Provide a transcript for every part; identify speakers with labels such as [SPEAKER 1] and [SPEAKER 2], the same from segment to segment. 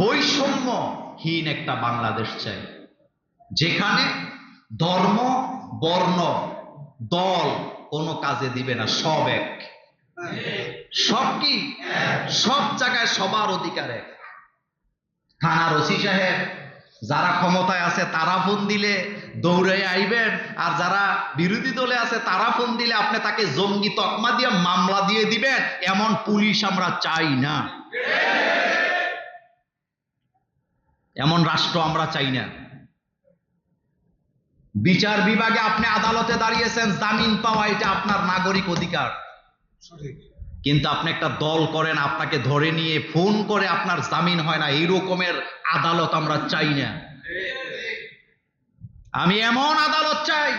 [SPEAKER 1] বৈষম্যহীন একটা বাংলাদেশ চাই, যেখানে ধর্ম, বর্ণ, দল কোনো কাজে দিবে না, সব এক। সব কি? সব জায়গায় সবার অধিকার এক। থানার ওসি সাহেব, যারা ক্ষমতায় আছে তারা ফোন দিলে দৌড়ে আইবেন, আর যারা বিরোধী দলে আছে তারা ফোন দিলে আপনি তাকে জঙ্গি তকমা দিয়ে মামলা দিয়ে দিবেন, এমন পুলিশ আমরা চাই না। এমন রাষ্ট্র আমরা চাই না। বিচার বিভাগে আপনি আদালতে দাঁড়িয়েছেন জামিন পাওয়া এটা আপনার নাগরিক অধিকার। কিন্তু আপনি একটা দল করেন আপনাকে ধরে নিয়ে ফোন করে আপনার জামিন হয় না এই রকমের আদালত আমরা চাই না। আমি এমন আদালত চাই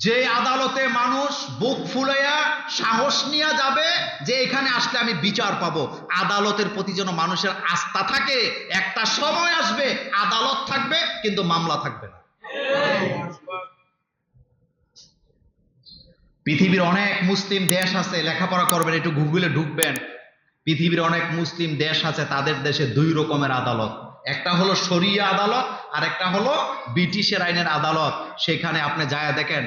[SPEAKER 1] যে আদালতে মানুষ বুক ফুলাইয়া সাহস নিয়ে যাবে, যে এখানে আসলে আমি বিচার পাব। আদালতের প্রতি যেন মানুষের আস্থা থাকে, একটা সময় আসবে, আদালত থাকবে, কিন্তু মামলা থাকবে না। পৃথিবীর অনেক মুসলিম দেশ আছে, লেখাপড়া করবেন, একটু গুগলে ঢুকবেন। পৃথিবীর অনেক মুসলিম দেশ আছে, তাদের দেশে দুই রকমের আদালত। একটা হলো শরিয়া আদালত আর একটা হলো ব্রিটিশের আইনের আদালত। সেখানে আপনি যায় দেখেন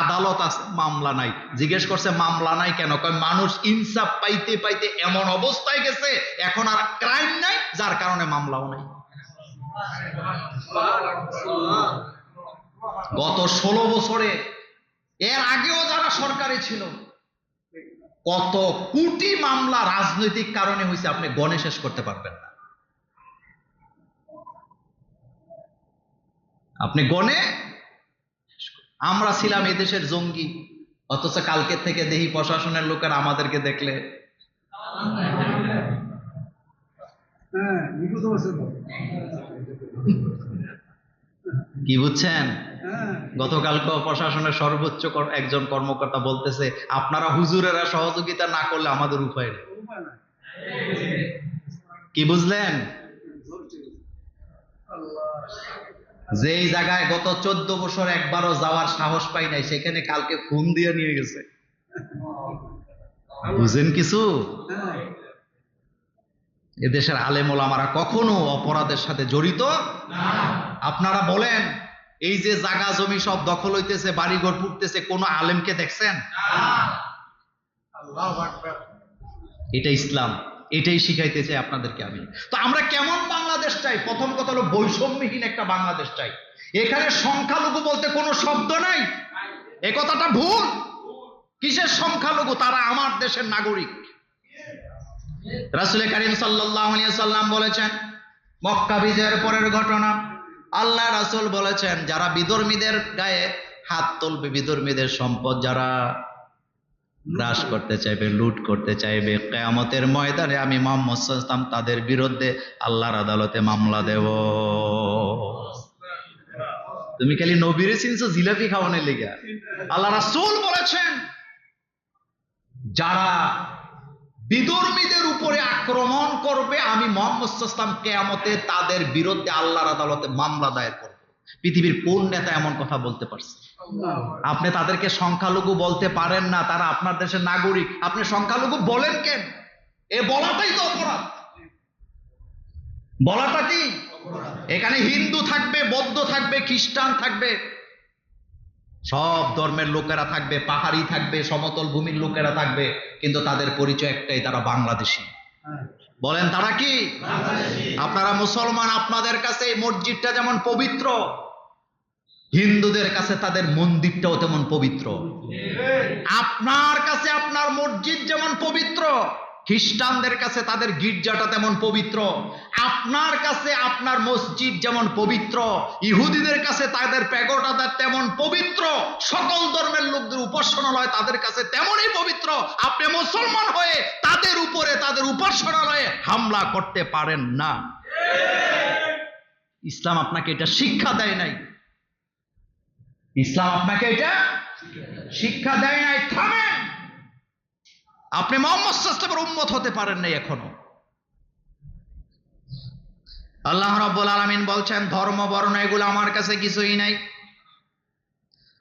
[SPEAKER 1] আদালত আছে, মামলা নাই। জিজ্ঞেস করছে, মামলা নাই কেন? কয়, মানুষ ইনসাফ পাইতে পাইতে এমন অবস্থায় গেছে, এখন আর ক্রাইম নাই, যার কারণে মামলাও নাই। গত ষোলো বছরে, এর আগেও যারা সরকারে ছিল, কত কোটি মামলা রাজনৈতিক কারণে হয়েছে, আপনি গণে শেষ করতে পারবেন না। আপনি গণে আমরা ছিলাম এদেশের জঙ্গি অথচ কালকে থেকে দেখি প্রশাসনের লোকের আমাদেরকে দেখলে।
[SPEAKER 2] হ্যাঁ।
[SPEAKER 1] কি বুঝছেন?
[SPEAKER 2] হ্যাঁ।
[SPEAKER 1] গতকালকে প্রশাসনের সর্বোচ্চ একজন কর্মকর্তা বলতেছে আপনারা হুজুরেরা সহযোগিতা না করলে আমাদের উপায় নেই। কি বুঝলেন?
[SPEAKER 2] আল্লাহ।
[SPEAKER 1] যেই জায়গায় গত চোদ্দ বছর একবারও যাওয়ার সাহস পাই নাই সেখানে কালকে ফোন দিয়ে নিয়ে গেছে। বুঝেন কিছু? এদেশের আলেমল আমারা কখনো অপরাধের সাথে জড়িত? আপনারা বলেন এই যে জায়গা জমি সব দখল হইতেছে বাড়িঘর পুড়তেছে কোনো আলেমকে দেখছেন? এটা ইসলাম। এটাই শিখাইতে চাই আপনাদেরকে আমি। তো আমরা কেমন বাংলাদেশ চাই? প্রথম কথা হলো বৈষম্যহীন একটা বাংলাদেশ চাই। এখানে সংখ্যালঘু বলতে কোনো শব্দ নাই? এ কথাটা ভুল? কিসের সংখ্যালঘু? তারা আমার দেশের নাগরিক। রাসুল করিম সাল্লাম বলেছেন, মক্কা বিজয়ের পরের ঘটনা। আল্লাহ রাসুল বলেছেন, যারা বিধর্মীদের গায়ে হাত তুলবে, বিধর্মীদের সম্পদ যারা গ্রাস করতে চাইবে, লুট করতে চাইবে। কেয়ামতের ময়দানে আমি মোহাম্মদ সাল্লাম তাদের বিরুদ্ধে আল্লাহর আদালতে মামলা দেব। তুমি খালি নবীরে চিনছো, জিলাপি খাওয়ানোর লেগে। আল্লাহ রাসূল বলেছেন, যারা বিধর্মীদের উপরে আক্রমণ করবে, আমি মোহাম্মদ সাল্লাম কেয়ামতে তাদের বিরুদ্ধে আল্লাহর আদালতে মামলা দায়ের করব। পৃথিবীর কোন নেতা এমন কথা বলতে পারছে? আপনি তাদেরকে সংখ্যালঘু বলতে পারেন না তারা আপনার দেশের নাগরিক। আপনি সংখ্যালঘু বলেন কেন? এ বলাটাই তো অপরাধ। বলাটা কি? এখানে হিন্দু থাকবে বৌদ্ধ থাকবে খ্রিস্টান থাকবে। সব ধর্মের লোকেরা থাকবে পাহাড়ি থাকবে সমতল ভূমির লোকেরা থাকবে কিন্তু তাদের পরিচয় একটাই তারা বাংলাদেশী।
[SPEAKER 2] হ্যাঁ।
[SPEAKER 1] বলেন তারা কি? আপনারা মুসলমান আপনাদের কাছে এই মসজিদটা যেমন পবিত্র হিন্দুদের কাছে তাদের মন্দিরটাও তেমন পবিত্র। আপনার কাছে আপনার মসজিদ যেমন পবিত্র, খ্রিস্টানদের কাছে তাদের গির্জাটা তেমন পবিত্র। আপনার কাছে আপনার মসজিদ যেমন পবিত্র, ইহুদিদের কাছে তাদের প্যাগোটা তেমন পবিত্র। সকল ধর্মের লোকদের উপাসনালয় তাদের কাছে তেমনই পবিত্র। আপনি মুসলমান হয়ে তাদের উপরে, তাদের উপাসনালয়ে হামলা করতে পারেন না। ইসলাম আপনাকে এটা শিক্ষা দেয় নাই। ইসলাম আপনাকে এটা শিক্ষা দেয় নাই, থামেন। আপনি মোহাম্মদ উম্মত হতে পারেন নাই এখনও। আল্লাহ রাব্বুল আলামিন বলছেন, ধর্ম, বর্ণ এগুলো আমার কাছে কিছুই নাই।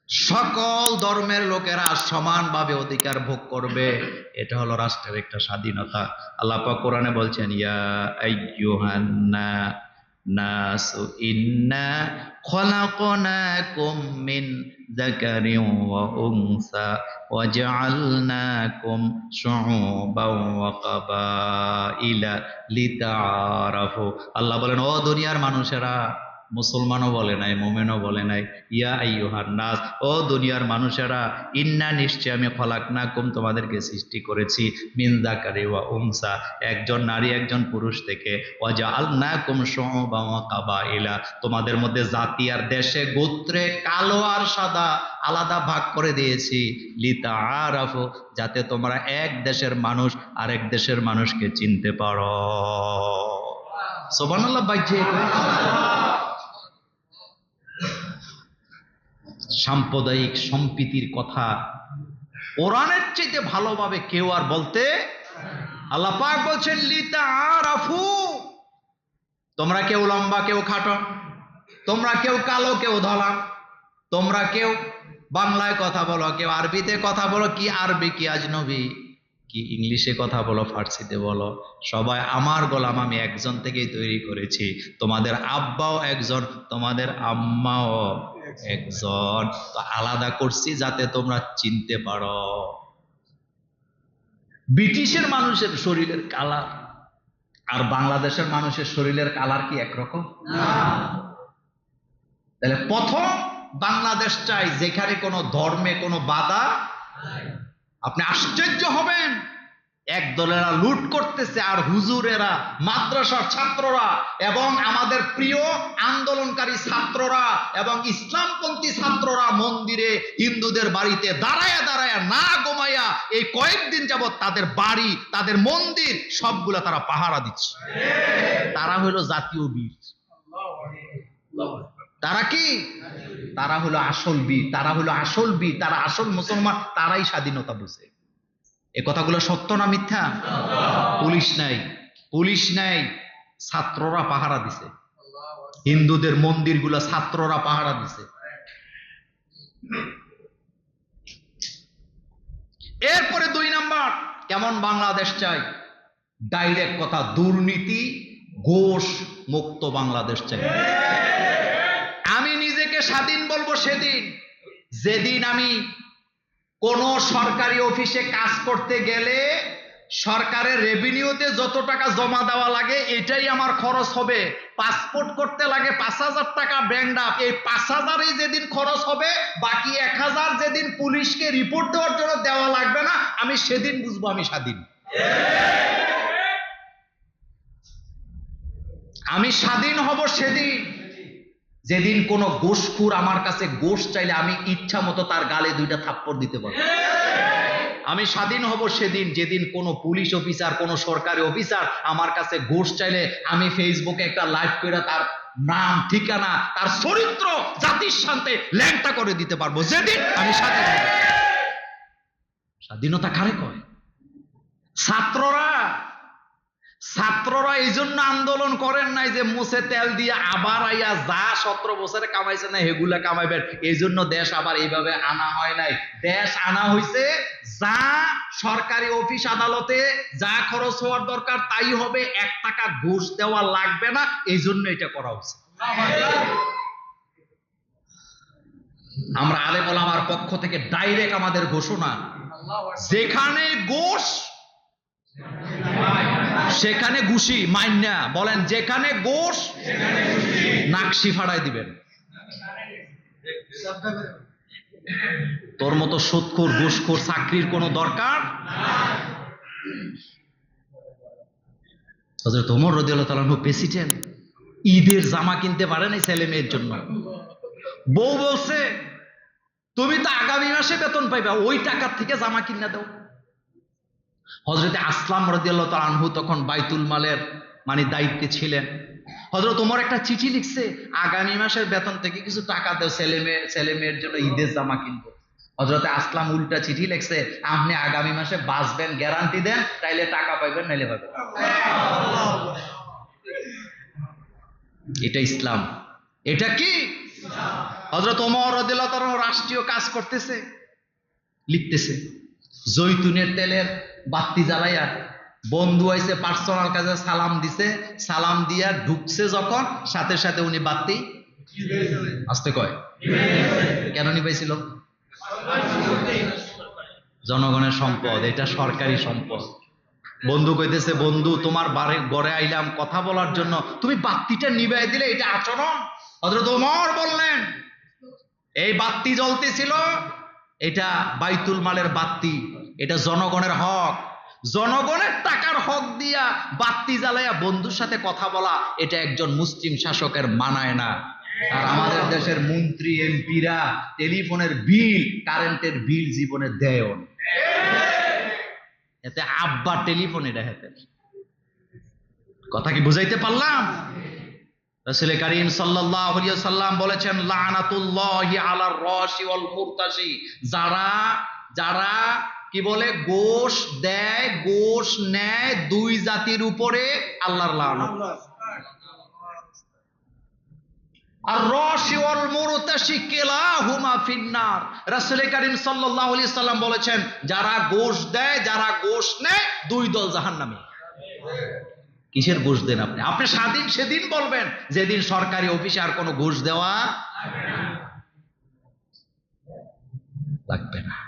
[SPEAKER 1] সকল ধর্মের লোকেরা সমানভাবে অধিকার ভোগ করবে। এটা হলো রাষ্ট্রের একটা স্বাধীনতা। আল্লাহ কোরআনে বলছেন, ইয়া নাসু ইন্না খলাকনাকুম মিন যাকারিন ওয়া উনসা ওয়া জাআলনাকুম শুউবান ওয়া কাবাইলা লিতাআরাফু। আল্লাহ বলেন, ও দুনিয়ার মানুষেরা মুসলমানও বলে নাই, মোমেনও বলে নাই। ইয়া আইয়ুহান নাস, ও দুনিয়ার মানুষেরা, ইন্না নিশ্চয় আমি খলাকনাকুম তোমাদেরকে সৃষ্টি করেছি, মিন যাকারি ওয়া উনসা। একজন নারী, একজন পুরুষ থেকে ওয়া জাআলনাকুম শুউবান ওয়া কাবাইলা। তোমাদের মধ্যে জাতি আর দেশে গোত্রে কালো আর সাদা আলাদা ভাগ করে দিয়েছি। লিতা আরাফু যাতে তোমরা এক দেশের মানুষ আরেক দেশের মানুষকে চিনতে পারো। সোবানাল্লাহ বাইছে সাম্প্রদায়িক সম্প্রীতির কথা কোরআনের চাইতে ভালোভাবে কেউ আর বলতে আল্লাহ পাক বলছেন লিতা আরাফু তোমরা কেউ লম্বা, কেউ খাটো, তোমরা কেউ কালো, কেউ ধলা, তোমরা কেউ বাংলায় কথা বলো, কেউ আরবিতে কথা বলো, কি আরবি, কি আজনবী, কি ইংলিশে কথা বলো, ফার্সিতে বলো, সবাই আমার গোলাম, আমি একজন থেকেই তৈরি করেছি, তোমাদের আব্বাও একজন, তোমাদের আম্মাও। একজন। তো আলাদা করছি যাতে তোমরা চিনতে পারো। ব্রিটিশের মানুষের শরীরের কালার আর বাংলাদেশের মানুষের শরীরের কালার কি একরকম? তাহলে প্রথম বাংলাদেশ চাই যেখানে কোনো ধর্মে কোনো বাধা আপনি আশ্চর্য হবেন। এক দলেরা লুট করতেছে আর হুজুরেরা, মাদ্রাসার ছাত্ররা এবং আমাদের প্রিয় আন্দোলনকারী ছাত্ররা এবং ইসলামপন্থী ছাত্ররা মন্দিরে হিন্দুদের বাড়িতে দাঁড়ায়া দাঁড়ায়া না গোমাইয়া এই কয়েকদিন যাবৎ তাদের বাড়ি, তাদের মন্দির সবগুলা তারা পাহারা দিচ্ছে। তারা হলো জাতীয় বীর। তারা কি? তারা হলো আসল বীর, তারা হলো আসল বীর, তারা আসল মুসলমান, তারাই স্বাধীনতা বুঝে। এ কথাগুলো সত্য না মিথ্যা? পুলিশ নাই। পুলিশ নাই, ছাত্ররা পাহারা দিছে। হিন্দুদের মন্দিরগুলো ছাত্ররা পাহারা দিছে। এরপরে দুই নাম্বার, কেমন বাংলাদেশ চাই? ডাইরেক্ট কথা, দুর্নীতি ঘোষ মুক্ত বাংলাদেশ চাই। আমি নিজেকে স্বাধীন বলব সেদিন। যেদিন আমি কোন সরকারি অফিসে কাজ করতে গেলে সরকারের রেভিনিউতে যত টাকা জমা দেওয়া লাগে, এটাই আমার খরচ হবে। পাসপোর্ট করতে লাগে পাঁচ হাজার টাকা ব্যাংক আপ এই পাঁচ হাজারই যেদিন খরচ হবে, বাকি এক হাজার যেদিন পুলিশকে রিপোর্ট দেওয়ার জন্য দেওয়া লাগবে না, আমি সেদিন বুঝব আমি স্বাধীন। আমি স্বাধীন হব সেদিন। যেদিন কোনো গোসখুর আমার কাছে গোশ চাইলে আমি ইচ্ছা মতো তার গালে দুইটা থাপ্পড় দিতে পারব। আমি স্বাধীন হব সেদিন, যেদিন কোনো পুলিশ অফিসার, কোনো সরকারি অফিসার আমার কাছে ঘোষ চাইলে আমি ফেসবুকে একটা লাইভ করে তার নাম, ঠিকানা, তার চরিত্র, জাতির শান্তে ল্যাংটা করে দিতে পারব। যেদিন আমি স্বাধীন। স্বাধীনতা কারে কয়? ছাত্ররা ছাত্ররা এই জন্য আন্দোলন করেন নাই যে মুছে তেল দিয়ে আবার আইয়া যা সতেরো বছরে কামাইছে না হেগুলা কামাইবেন। এই জন্য দেশ আবার এইভাবে আনা হয় নাই। দেশ আনা হয়েছে যা সরকারি অফিস আদালতে যা খরচ হওয়ার দরকার তাই হবে, এক টাকা ঘুষ দেওয়া লাগবে না এই জন্য এটা করা হচ্ছে। আমরা আলেম আমার পক্ষ থেকে ডাইরেক্ট আমাদের ঘোষণা। যেখানে গোশ সেখানে ঘুষি, মাইন্যা। বলেন, যেখানে গোশ নাকশি ফাড়াই দিবেন। তোর মতো সুৎখোর ঘুষখোর চাকরির কোনো দরকার? হজরত ওমর রদিয়াল্লাহ তাআলা প্রেসিডেন্ট, ঈদের জামা কিনতে পারে নাই ছেলে মেয়ের জন্য। বউ বলছে, তুমি তো আগামী মাসে বেতন পাইবা, ওই টাকার থেকে জামা কিনা দাও। হজরতে আসলাম রদিয়াল্লাহ আনহু তখন বাইতুল মালের মানে দায়িত্বে ছিলেন। হজরত ওমর একটা চিঠি লিখছে, আগামী মাসের বেতন থেকে কিছু টাকা দাও, ছেলে মেয়ে, ছেলে মেয়ের জন্য ঈদের জামা কিনবো। হজরতে আসলাম উল্টা চিঠি লিখছে, আপনি আগামী মাসে বাঁচবেন, গ্যারান্টি দেন, তাইলে টাকা পাইবেন, নাইলে পাবেন এটা ইসলাম। এটা কি? হজরত ওমর রাষ্ট্রীয় কাজ করতেছে, লিখতেছে, জৈতুনের তেলের বাতি জ্বালাইয়া বন্ধু আইছে পার্সোনাল কাজে সালাম দিছে। সালাম দিয়া ঢুকছে যখন, সাথে সাথে উনি বাতি আসতে কয়। কেন নিবাইছিল? জনগণের সম্পদ, এটা সরকারি সম্পদ। বন্ধু কইতেছে, বন্ধু, তোমার বাড়ি গড়ে আইলাম কথা বলার জন্য। তুমি বাতিটা নিবাই দিলে, এটা আচরণ? হজরত ওমর বললেন, এই বাতি জ্বলতেছিল, এটা বাইতুল মালের বাতি। এটা জনগণের হক। জনগণের টাকার হক দিয়া বাতি জ্বালাইয়া বন্ধুর সাথে কথা বলা, এটা একজন মুসলিম শাসকের মানায় না। আর আমাদের দেশের মন্ত্রী, এমপিরা টেলিফোনের বিল, কারেন্টের বিল জীবনে দেয় এতে আব্বা টেলিফোন এটা কথা কি বুঝাইতে পারলাম? রাসূল করিম সাল্লাল্লাহু আলাইহি সাল্লাম বলেছেন, লানাতুল্লাহি আলার রাশি ওয়াল মুরতাশি। যারা যারা কি বলে? গোশ দেয়, গোশ নেয় দুই জাতির উপরে আল্লাহর লানত। বলেছেন, যারা গোশ দেয়, যারা গোশ নেয়, দুই দল জাহান্নামী। কিসের ঘুষ দেন আপনি? আপনি স্বাধীন সেদিন বলবেন, যেদিন সরকারি অফিসে আর কোনো ঘুষ দেওয়া লাগবে না।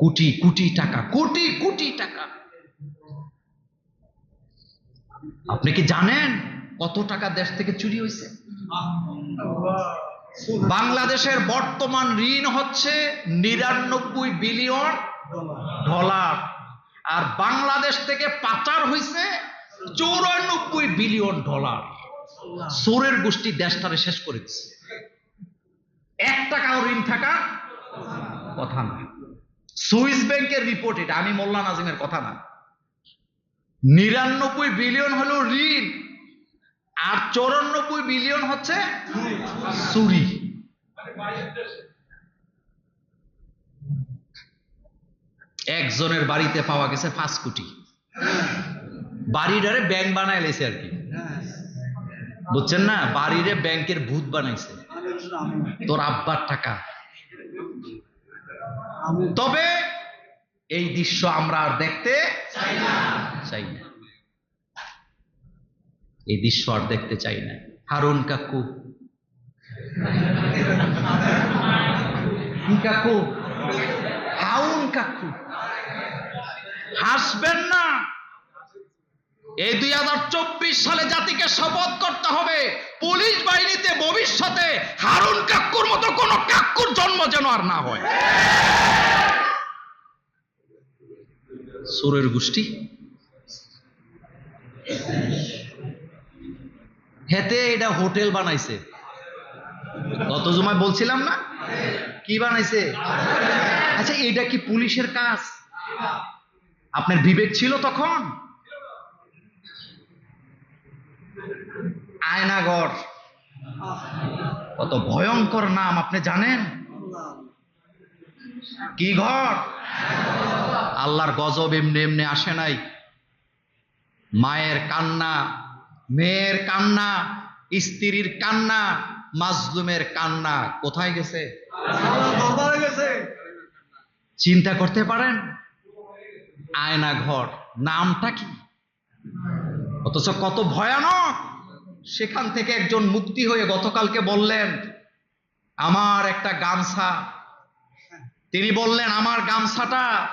[SPEAKER 1] কোটি কোটি টাকা, কোটি কোটি টাকা। আপনি কি জানেন কত টাকা দেশ থেকে চুরি হয়েছে বাংলাদেশের বর্তমান ঋণ হচ্ছে নিরানব্বই বিলিয়ন ডলার। আর বাংলাদেশ থেকে পাচার হয়েছে চৌরানব্বই বিলিয়ন ডলার। সোরের গোষ্ঠী দেশটারে শেষ করে দিচ্ছে এক টাকাও ঋণ থাকা কথা না। সুইস ব্যাংকের রিপোর্ট এটা। আমি মোল্লা নাজিমের কথা না। নিরানব্বই বিলিয়ন হলো ঋণ, আর চৌরানব্বই বিলিয়ন হচ্ছে চুরি। একজনের বাড়িতে পাওয়া গেছে পাঁচ কোটি। বাড়িটারে ব্যাংক বানাই লেছে আর কি। বুঝছেন না? বাড়িরে ব্যাংকের ভূত বানাইছে। তোর আব্বার টাকা। তবে এই দৃশ্য আমরা আর দেখতে চাই না। এই দৃশ্য আর দেখতে চাই না। হারুন কাকু। কি কাকু? হাউন কাকু। হাসবেন না। এই দুই হাজার চব্বিশ সালে জাতিকে শপথ করতে হবে। পুলিশ বাহিনীতে ভবিষ্যতে হারুন কাক্কুর মতো কোন কাক্কুর জন্ম যেন আর না হয়। সুরের গোষ্ঠী? হেতে এটা হোটেল বানাইছে। গত জমায় বলছিলাম না? কি বানাইছে? আচ্ছা এটা কি পুলিশের কাজ? আপনার বিবেক ছিল তখন? আয়নাগর কত ভয়ঙ্কর নাম, আপনি জানেন? কি ঘর? আল্লাহর গজব এমনি এমনি আসে নাই। মায়ের কান্না, মেয়ের কান্না, স্ত্রীর কান্না, মাজলুমের কান্না, কোথায় গেছে? চিন্তা করতে পারেন? আয়না ঘর নামটা কি? অথচ কত ভয়ানক! সেখান থেকে একজন মুক্তি হয়ে গতকালকে বললেন, আমার একটা গামছা। তিনি বললেন, আমার গামছাটা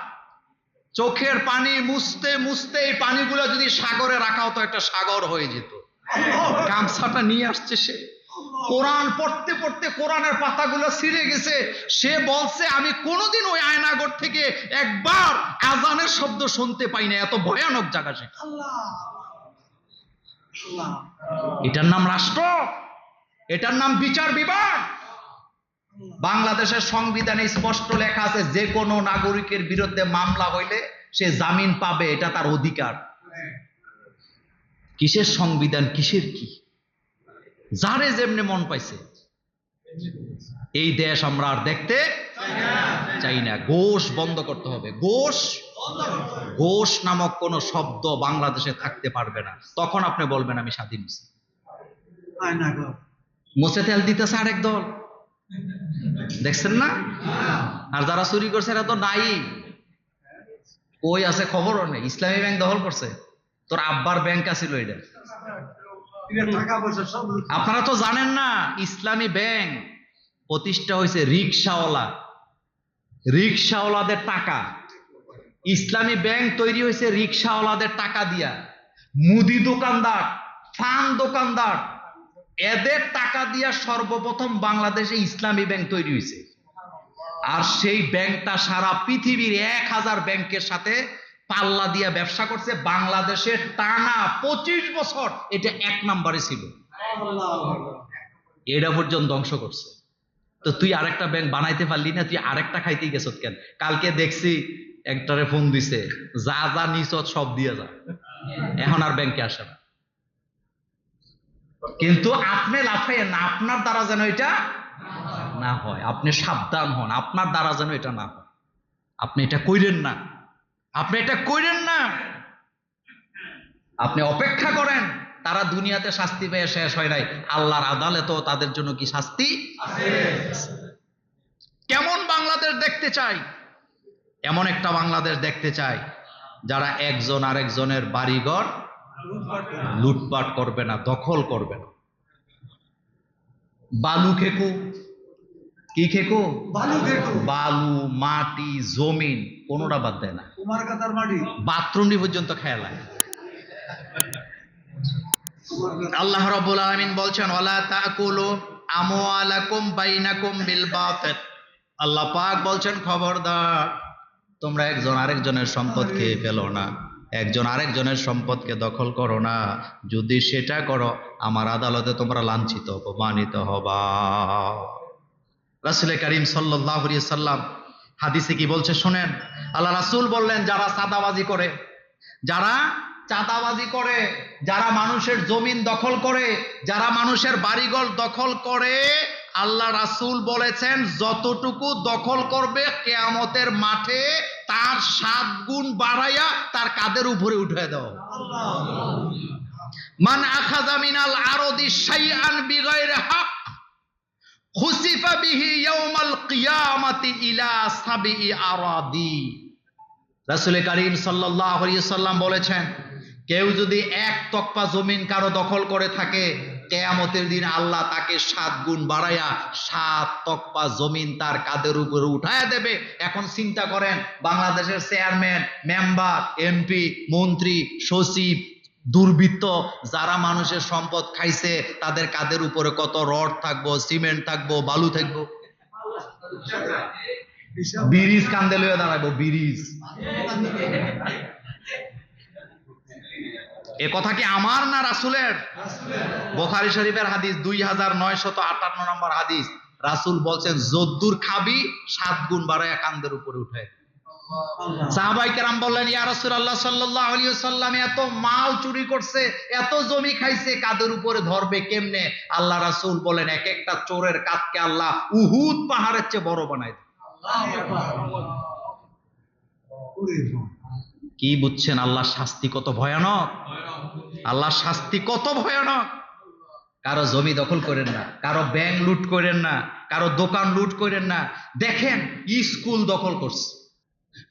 [SPEAKER 1] চোখের পানি মুছতে মুছতে এই পানিগুলো যদি সাগরে রাখা হতো একটা সাগর হয়ে যেত। গামছাটা নিয়ে আসছে সে। কোরআন পড়তে পড়তে কোরআনের পাতাগুলো ছিঁড়ে গেছে। সে বলছে, আমি কোনোদিন ওই আয়নাগর থেকে একবার আজানের শব্দ শুনতে পাই না। এত ভয়ানক জায়গা সে।
[SPEAKER 2] আল্লাহ।
[SPEAKER 1] এটার নাম রাষ্ট্র এটার নাম বিচার বিভাগ। বাংলাদেশের সংবিধানে স্পষ্ট লেখা আছে যে কোনো নাগরিকের বিরুদ্ধে মামলা হইলে সে জামিন পাবে এটা তার অধিকার। কিসের সংবিধান কিসের কি? যারে যেমনে মন পাইছে। এই দেশ আমরা আর দেখতে চাই না। ঘোষ বন্ধ করতে হবে। ঘোষ ঘোষ নামক কোন শব্দ বাংলাদেশে থাকতে পারবে না। তখন আপনি বলবেন আমি স্বাধীন মোসে তেল দিতেছে আরেক দল। দেখছেন না? আর যারা চুরি করছে এরা তো নাই। কই আছে খবরও নেই। ইসলামী ব্যাংক দখল করছে। তোর আব্বার ব্যাংক আছিল এটা আপনারা তো জানেন না ইসলামী ব্যাংক প্রতিষ্ঠা হয়েছে রিক্সাওয়ালা। রিক্সাওয়ালাদের টাকা। ইসলামী ব্যাংক তৈরি হয়েছে রিক্সাওয়ালাদের টাকা দিয়া। মুদি দোকানদার, ফান দোকানদার, এদের টাকা দিয়া সর্বপ্রথম বাংলাদেশে ইসলামী ব্যাংক তৈরি হয়েছে। আর সেই ব্যাংকটা সারা পৃথিবীর এক হাজার ব্যাংকের সাথে পাল্লা দিয়া ব্যবসা করছে। বাংলাদেশের টানা পঁচিশ বছর এটা এক নম্বরে ছিল। এটা পর্যন্ত ধ্বংস করছে। তো তুই আরেকটা ব্যাংক বানাইতে পারলি না, তুই আরেকটা খাইতেই গেছ কেন? কালকে দেখছি একটারে ফোন দিছে যা যা নিছ সব দিয়ে যা। এখন আর ব্যাংকে আসে না। কিন্তু আপনি লাফাইয়েন না আপনার দ্বারা যেন এটা না হয়। আপনি সাবধান হন আপনার দ্বারা যেন এটা না হয়। আপনি এটা কইরেন না। আপনি এটা কইরেন না। আপনি অপেক্ষা করেন তারা দুনিয়াতে শাস্তি পেয়ে শেষ হয় নাই। আল্লাহর আদালতেও তাদের জন্য কি শাস্তি? কেমন বাংলাদেশ দেখতে চাই? এমন একটা বাংলাদেশ দেখতে চাই যারা একজন আরেকজনের বাড়িঘর লুটপাট করবে না দখল করবে না। বালু খেকু। কি খেকু?
[SPEAKER 2] বালু দেখো
[SPEAKER 1] বালু মাটি জমিন কোনোটা বাদ দেয় না।
[SPEAKER 2] তোমার কাতার মাটি।
[SPEAKER 1] বাথরুমটি পর্যন্ত খেয়াল আল্লাহ রাব্বুল আলামিন বলছেন ওয়ালা তাকুলু আমওয়ালাকুম বাইনাকুম বিল বাতিল। আল্লাহ পাক বলছেন খবরদার তোমরা একজন আরেকজনের সম্পদ খেয়ে ফেলো না। একজন আরেকজনের সম্পদকে দখল করো না। যদি সেটা করো আমার আদালতে তোমরা লাঞ্ছিত অপমানিত হবা। রাসূল করিম সাল্লাল্লাহু সাল্লাম হাদিসে কি বলছে শোনেন? আল্লাহ রাসুল বললেন যারা সাদাবাজি করে যারা চাঁদাবাজি করে যারা মানুষের জমিন দখল করে যারা মানুষের বাড়িঘর দখল করে আল্লাহ রাসূল বলেছেন, যতটুকু দখল করবে কেয়ামতের মাঠে, তার সাত গুণ বাড়াইয়া তার কাদের উপরে উঠে দাও। মান আখাযা মিনাল আরদি শাইআন বিগাইরি হক, খুসিফা বিহি ইয়াউমাল কিয়ামাতি ইলা সাবিই আরাদি। রাসূল করিম সাল্লাল্লাহু আলাইহি সাল্লাম বলেছেন, কেউ যদি এক তকপা জমিন কারও দখল করে থাকে কেয়ামতের দিন আল্লাহ তাকে সাত গুণ বাড়াইয়া সাত তকপা জমিন তার কাদের উপরে উঠায় দেবে। এখন চিন্তা করেন, বাংলাদেশের চেয়ারম্যান, মেম্বার, এমপি, মন্ত্রী, সচিব, দুর্বৃত্ত, যারা মানুষের সম্পদ খাইছে, তাদের কাদের উপরে কত রড থাকব, সিমেন্ট থাকব, বালু থাকব? ব্রিজ কান্দে লইয়া দাঁড়াবো ব্রিজ। এ কথা কি আমার না রাসুলের? বোখারি শরীফের হাদিস দুই হাজার নয় শত আটান্ন নম্বর হাদিস। রাসুল বলছেন যদ্দুর খাবি সাত গুণ বাড়ায় কান্দের উপরে উঠে সাহাবাই কেরাম বললেন ইয়া রাসূলুল্লাহ সাল্লাল্লাহু আলাইহি সাল্লাম এত মাল চুরি করছে এত জমি খাইছে কাদের উপরে ধরবে কেমনে? আল্লাহ রাসূল বলেন এক একটা চোরের কাতকে আল্লাহ উহুদ পাহাড়ের চেয়ে বড় বানায়। কি বুঝছেন? আল্লাহর শাস্তি কত ভয়ানক? আল্লাহর শাস্তি কত ভয়ানক? কারও জমি দখল করেন না, কারও ব্যাংক লুট করেন না, কারও দোকান লুট করেন না। দেখেন স্কুল দখল করছে,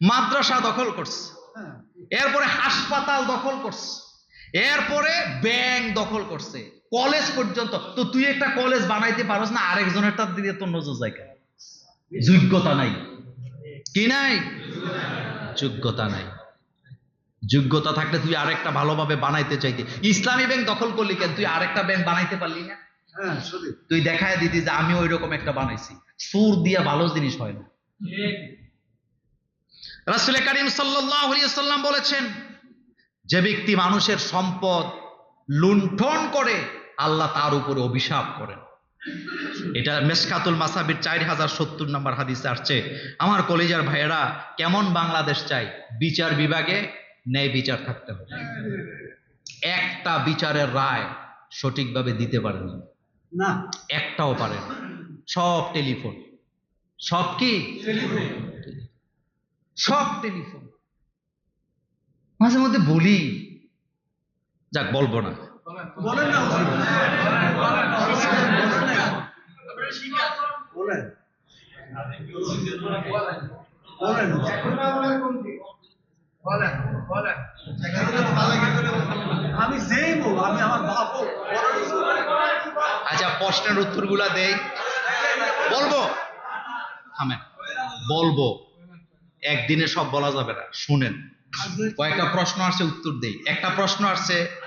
[SPEAKER 1] মাদ্রাসা দখল করছে। এরপরে হাসপাতাল দখল করছে, এরপরে ব্যাংক দখল করছে কলেজ পর্যন্ত। তো তুই একটা কলেজ বানাইতে পারস না, আরেকজনের তার দিকে তোর নজর কেন? যোগ্যতা নাই। কি নাই? যোগ্যতা নাই। যোগ্যতা থাকলে তুই আরেকটা ভালোভাবে বানাইতে চাইতে। ইসলামী ব্যাংক দখল করলি কেন? তুই আরেকটা ব্যাংক বানাইতে পারলি না?
[SPEAKER 2] হ্যাঁ
[SPEAKER 1] তুই দেখায় দিতি যে আমি ওই রকম একটা বানাইছি। সুর দিয়া ভালো জিনিস হয় না। রাসুল করিম সাল্লাম বলেছেন যে ব্যক্তি মানুষের সম্পদ লুণ্ঠন করে আল্লাহ তার উপরে অভিশাপ করেন। এটা মেসকাতুল মাসাবির চার হাজার সত্তর নম্বর হাদিসে আসছে। আমার কলেজার ভাইয়েরা কেমন বাংলাদেশ চাই? বিচার বিভাগে ন্যায় বিচার থাকতে হবে। একটা বিচারের রায় সঠিকভাবে দিতে পারেনি। না। একটাও পারেন। সব টেলিফোন। সব কি? সব টেলিফোন। মাঝে মধ্যে বলি। যাক বলব না।
[SPEAKER 2] বলেন। আমি আচ্ছা
[SPEAKER 1] প্রশ্নের উত্তরগুলা দেই। বলব? থামেন। বলব? একদিনে সব বলা যাবে না। শুনেন। কয়েকটা প্রশ্ন আসছে উত্তর দেই। একটা প্রশ্ন আসছে